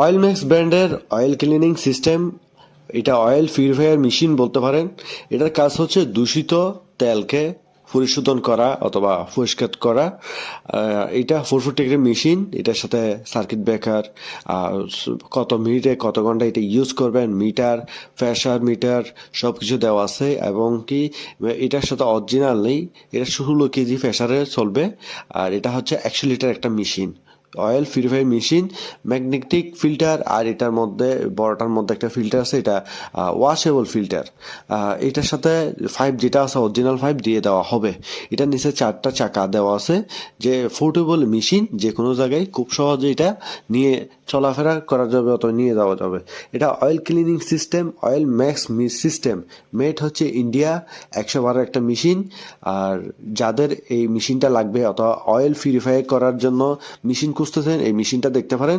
Oil max ব্র্যান্ডের oil cleaning system এটা oil purifier machine বলতে পারেন। এটার কাজ হচ্ছে দূষিত তেলকে পরিশোধন করা অথবা পরিষ্কার করা। এটা ফোর ফুট টেকের মেশিন এটার সাথে সার্কিট ব্রেকার কত মিনিটে, কত ঘণ্টা এটা ইউজ করবেন মিটার প্রেশার মিটার সব কিছু দেওয়া আছে। এবং কি, এটার সাথে অরিজিনাল নেই, এটা ষোলো কেজি প্রেশারে চলবে, আর এটা হচ্ছে একশো লিটার একটা machine oil purify machine magnetic filter আর এটার মধ্যে, বড়টার মধ্যে একটা ফিল্টার আছে, এটা ওয়াশেবল ফিল্টার এটার সাথে ফাইভ যেটা আছে অরিজিনাল ফাইভ দিয়ে দেওয়া হবে। এটার নিচে চারটা চাকা দেওয়া আছে, যে ফোর্টেবল মেশিন যে কোনো জায়গায় খুব সহজে এটা নিয়ে চলাফেরা করা যাবে অথবা নিয়ে যাওয়া যাবে। এটা oil cleaning system oil max system made হচ্ছে ইন্ডিয়া একশো বারো একটা মেশিন আর যাদের এই মেশিনটা লাগবে অথবা অয়েল পিউরিফাই করার জন্য মেশিন খুঁজতেছেন এই মেশিনটা দেখতে পারেন।